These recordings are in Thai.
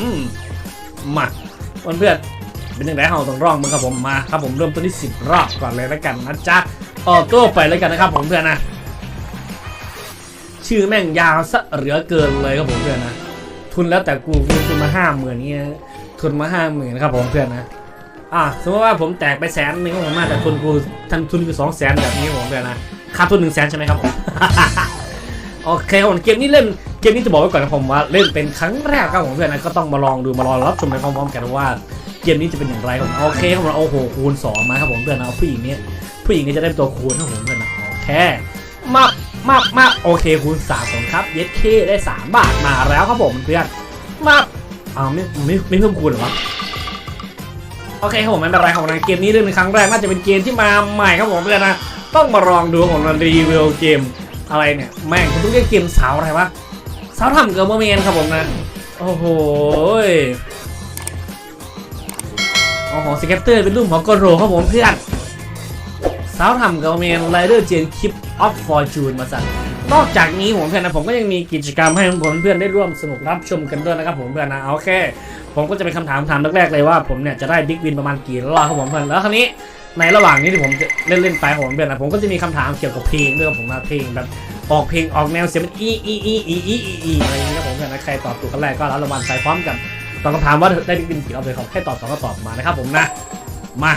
อืมมาเพื่อนๆเป็นยังไงเฮาต้องร้องมึงครับผมมาครับผมเริ่มต้นที่สิบรอบก่อนเลยแล้วกันนะจ๊ะออโต้ไปเลยกันนะครับผมเพื่อนนะชื่อแม่งยาวซะเหลือเกินเลยครับผมเพื่อนนะทุนแล้วแต่กูทุนมาห้าหมื่นเนี่ทุนมาห้าหมื่นครับผมเพื่อนนะอ่าสมมติว่าผมแตกไปแสนนึงของผมมาแต่ทุนกูทันทุนกูสองแสนแบบนี้ผมเพื่อนนะค่าทุนหนึ่งแสนใช่ไหมครับผมโอเคผมเกมนี้เล่น เกมนี้จะบอกไว้ก่อนนะผมว่าเล่นเป็นครั้งแรกครับผมเพื่อนนะก็ต้องมาลองดูมาลองรับชมในความพร้อมกันว่าเกมนี้จะเป็นอย่างไรครับโอเคครับผมโอ้โหคูณ2มาครับผมเพื่อนนะผู้หญิงเนี้ยผู้หญิงนี้จะได้ตัวคูณครับผมเพื่อนนะโอเคมากมากมากโอเคคูณ3ผมครับเย็ดเคได้ 3 บาทมาแล้วครับผมเพื่อนมากอ้าวไม่ไม่ไม่เพิ่มคูณหรอวะโอเคครับผมไม่เป็นไรครับผมเกมนี้เล่นเป็นครั้งแรกน่าจะเป็นเกมที่มาใหม่ครับผมเพื่อนนะต้องมาลองดูผมรีวิวเกมอะไรเนี่ยแม่งเขาต้องเรียกเกมสาวอะไรวะ ซาทำเกิร์มเบอร์มนครับผมนะ โอ้โหโอ้โหสเก็ตเตอร์เป็นรุ่มของกโรครับผมเพื่อนซาวทำเกิร์แมนไรเดอร์เจนคลิปออฟฟอร์จูนมาสั่งนอกจากนี้ผมเพื่อนนะผมก็ยังมีกิจกรรมให้ผมเพื่อนได้ร่วมสนุกรับชมกันด้วยนะครับผมเพื่อนนะโอเคผมก็จะเป็นคำถามถามแรกๆเลยว่าผมเนี่ยจะได้บิ๊กวินประมาณกี่รอบครับผมเพื่อนแล้วคราวนี้ในระหว่างนี้ที่ผมเล่นเล่นไปผมเพื่อนนะผมก็จะมีคำถามเกี่ยวกับเพลงด้วยผมมาเพลงแบบ ออกเพลงออกแนวเสียงมันอีอีอีอีอีอีอีอะไรอย่างเงี้ยครับผมนะใครตอบถูกคนแรกก็รับรางวัลไปพร้อมกับตอบคำถามว่าได้บิ๊กบินกี่รอบเลยครับแค่ตอบสองก็ตอบมานะครับผมนะมา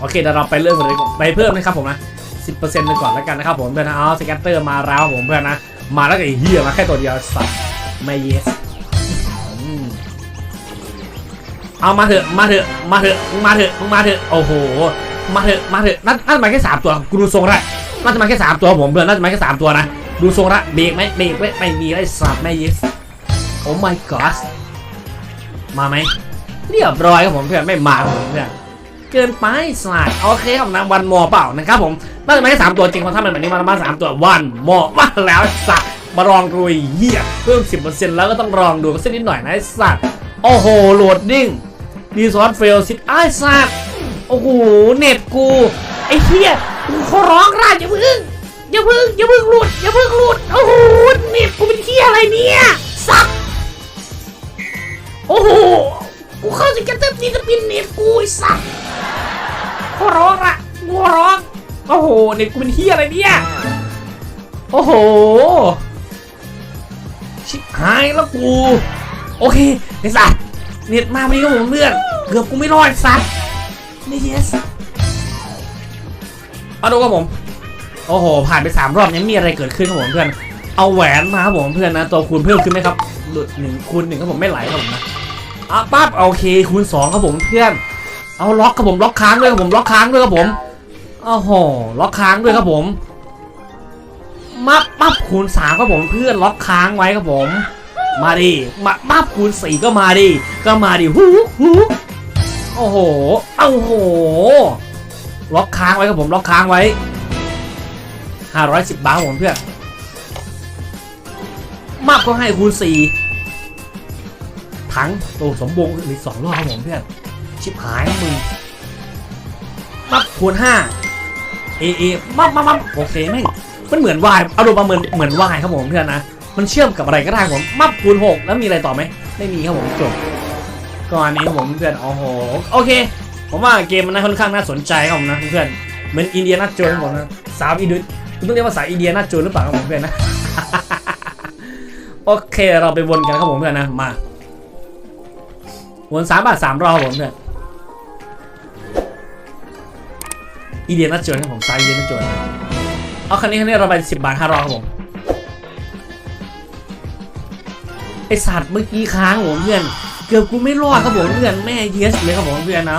โอเคเดี๋ยวเราไปเรื่องเลยไปเพิ่มนะครับผมนะสิบเปอร์เซ็นต์ไปก่อนแล้วกันนะครับผมเพื่อนอ๋อสแกนเตอร์มาแล้วผมเพื่อนนะมาแล้วก็ไอ้เหี้ยมาแค่ตัวเดียวสัตว์ไม่เยสเอามาเถอะมาเถอะมาเถอะมาเถอะมาเถอะโอ้โหมาเถอะมาเถอะนั่นนั่นมาแค่สามตัวกูดูทรงได้ น่าจะมาแค่สามตัวผมเพื่อนน่าจะมาแค่สามตัวนะ ดูทรงละเบรกไหมเบรกไม่ไม่มีไอ้สับว์ไม่ยิสโอ้ my god มาไหมเรียบร้อยครับผมเพื่อนไม่มาผมเพื่อนเกินไปสลัดโอเคครับนะวันมอเปล่านะครับผมน่าจะมาแค่สามตัวจริงเพราะถ้ามันแบบนี้มันมาสามตัววันมอมาแล้วสัตว์มาลองรวยเหี้ยเพิ่มสิบเปอร์เซ็นต์แล้วก็ต้องลองดูกันสักนิดหน่อยนะสัตว์โอ้โหโหลดนิ่งดีซอนเฟลซิตไอ้สัตว์โอ้โหเน็บกูไอ้เหี้ย ขอร้องร่าอย่าพึ่งอย่าพึ่งอย่าพึ่งหลุดอย่าพึ่งหลุดโอ้โหนี่กูเป็นเที่ยอะไรเนี่ยซักโอ้โหกูเข้าจะกระเติมนี่จะปินเน็ตกูไอ้สัสขอร้องอะกูร้องโอ้โหเน็ตกูเป็นเที่ยอะไรเนี่ยโอ้โหชิบหายแล้วกู โอเคไอ้สัสเน็ตมาไม่นี้ก็ผมเลื่อนเกือบกูไม่รอดสัสนี่เยส เอาดูครับผม โอ้โห ผ่านไปสามรอบยังมีอะไรเกิดขึ้นครับผมเพื่อน เอาแหวนมาครับผมเพื่อนนะ ตัวคูณเพิ่มขึ้นไหมครับ หลุดหนึ่งคูณหนึ่งครับผมไม่ไหลครับผมนะ อะปั๊บโอเคคูณสองครับผมเพื่อน เอาล็อกครับผมล็อกค้างด้วยครับผมล็อกค้างด้วยครับผมโอ้โหล็อกค้างด้วยครับผมมาปั๊บคูณสามครับผมเพื่อนล็อกค้างไว้ครับผม มาดิมาปั๊บคูณสี่ก็มาดิก็มาดิฮู้ฮู้โอ้โหเอ้าโห ล็อกค้างไว้ครับผมล็อกค้างไว้ 510 บาทผมเพื่อนมากก็ให้คูณ4ถังโตสมบูรณ์อีกสองรอบผมเพื่อนชิบหายมึงมับคูณ5เอเอมับมับมับโอเคแม่งมันเหมือนวายเอาดูมาเหมือนเหมือนวายครับผมเพื่อนนะมันเชื่อมกับอะไรก็ได้ผมมับคูณ6แล้วมีอะไรต่อไหมไม่มีครับผมจบก่อนนี้ผมเพื่อนโอ้โหโอเค ผมว่าเกมมันน่าค่อนข้างน่าสนใจครับผมนะเพื่อนเหมือนอินเดียน่าโจนผมนะสามอินเดีคุณต้องเรียกว่าสาวอินเดียน่าโจนหรือเปล่าครับผมเพื่อนนะโอเคเราไปวนกันครับผมเพื่อนนะมาวนสามบาทสามรอบผมเพื่อนอินเดียน่าโจนครับผมสายอินเดียน่าโจนเอาคันนี้คันนี้เราไปสิบบาทห้ารอบครับผมไอสัตว์เมื่อกี้ค้างผมเพื่อนเกือบกูไม่รอดครับผมเพื่อนแม่เยสเลยครับผมเพื่อนนะ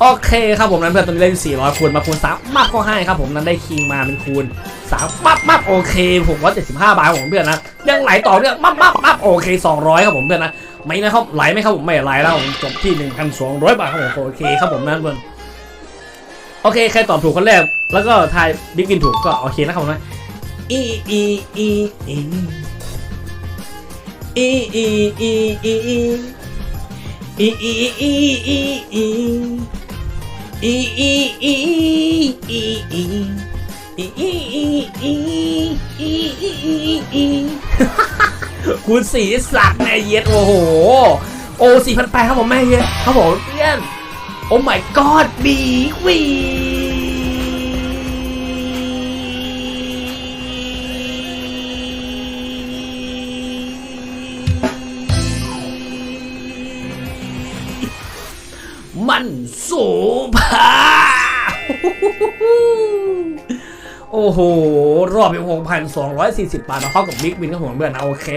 โอเคครับผมนั้นเพื่อนตอนนี้ได้400 คูณมาคูณ3มากก็ให้ครับผมนั้นได้คิงมาเป็นคูณ3ปั๊บปั๊บโอเค675 บาทครับผมเพื่อนนะยังไหลต่อเนื่องปั๊บปั๊บปั๊บโอเค 200 ครับผมเพื่อนนะไม่นะครับไหลไหมครับผมไม่ไหลแล้วผมจบที่ 1,200 บาทครับผมโอเคครับผมนั้นเพื่อนโอเคใครตอบถูกคนแรกแล้วก็ทายบิ๊กวินถูกก็โอเคนะครับผมนะอีอีอีอีอีอีอีอีอีอีอีอี อีอีอีอีอีอีอีอีอีอีอีอีอีคุณสีสักแม่เย็ดโอ้โห โอ้สี่พันแปดครับผมแม่เย็ดครับผมเพื่อนโอ้ my god บีวี มันโสภาโอ้โห รอบเป็นหกพันสองร้อยสี่สิบบาทมาเข้ากับบิ๊กวินกับผมเพื่อนนะโอเค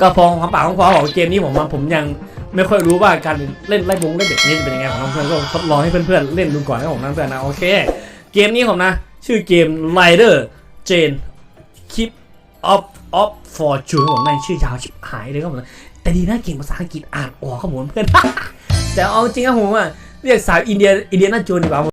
ก็พองความปากของพอของเกมนี้ผมว่าผมยังไม่ค่อยรู้ว่าการเล่นไล่วงเล่นเด็กนี้จะเป็นยังไงของน้องเพื่อนก็ทดลองให้เพื่อนๆเล่นดูก่อนนะผมนะเพื่อนนะโอเค เกมนี้ผมนะ ชื่อเกม Rider Jane Keep of of Fortune ผมในชื่อยาวชิบหายเลยครับผมแต่ดีนะเก่งภาษาอังกฤษอ่านออกครับผมเพื่อน แต่เอาจริงครับผมอะเรียกสาวอินเดียอินเดียน่าโจนดีกว่า